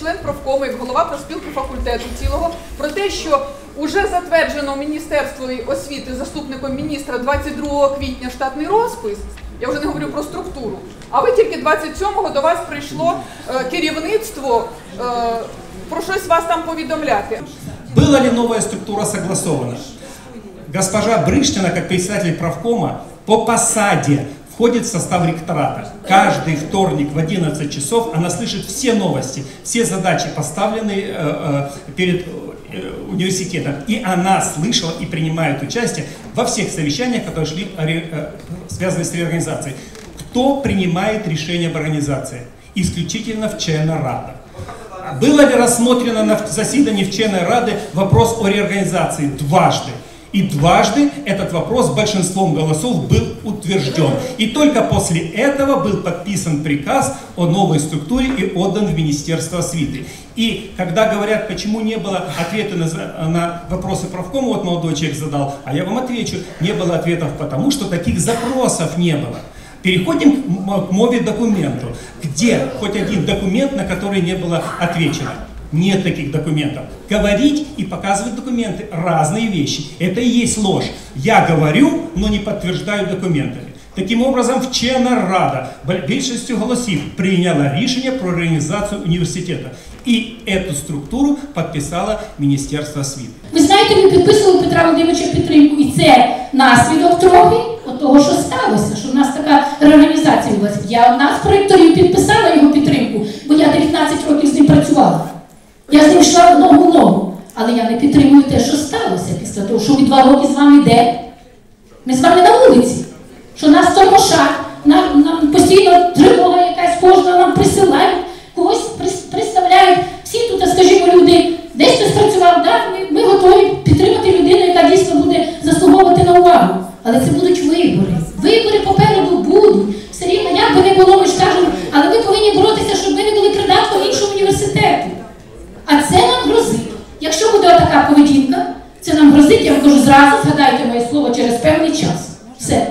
відомо як голова профспілки факультету цілого про те, що уже затверджено Міністерством освіти заступником міністра 22 квітня штатний розпис. Я вже не говорю про структуру. А ви тільки 27-го до вас прийшло е, керівництво е, про щось вас там повідомляти. Была ли новая структура согласована? Госпожа Брыштина, как председатель правкома, по посаде входит в состав ректората. Каждый вторник в 11 часов она слышит все новости, все задачи, поставленные э, э, перед э, университетом. И она слышала и принимает участие во всех совещаниях, которые шли, связанные с реорганизацией. Кто принимает решение об организации? Исключительно в Рада. Было ли рассмотрено на заседании вчерной Рады вопрос о реорганизации? Дважды. И дважды этот вопрос большинством голосов был утвержден. И только после этого был подписан приказ о новой структуре и отдан в Министерство освиты. И когда говорят, почему не было ответа на, на вопросы правкома, вот молодой человек задал, а я вам отвечу, не было ответов потому, что таких запросов не было. Переходим к мове документу. Где хоть один документ, на который не было отвечено? Нет таких документов. Говорить и показывать документы – разные вещи. Это и есть ложь. Я говорю, но не подтверждаю документами. Таким образом, вчена Рада бо- більшістю голосів прийняла рішення про реорганізацію університету. І эту структуру підписало Міністерство освіти. Ви знаєте, ми підписували Петра Володимировича підтримку, і це наслідок трохи от того, що сталося, що в нас така реорганізація була. Я одна з проєкторів я не підтримую те, що сталося після того, що ми два роки з вами йде. Ми з вами на вулиці. Що нас тормошать, нам, нам постійно тривога якась кожного нам присилають, когось представляють. Всі тут, скажімо, люди, десь хтось працював, да? ми, ми готові підтримати людину, яка дійсно буде заслуговувати на увагу. Але це будуть вибори. Вибори попереду будуть. Все рівно, як би не було, ми ж кажемо, але ми повинні боротися, щоб ми не були придатком іншого університету. А це така поведінка, це нам грозить, я вам кажу зразу, згадайте моє слово через певний час. Все.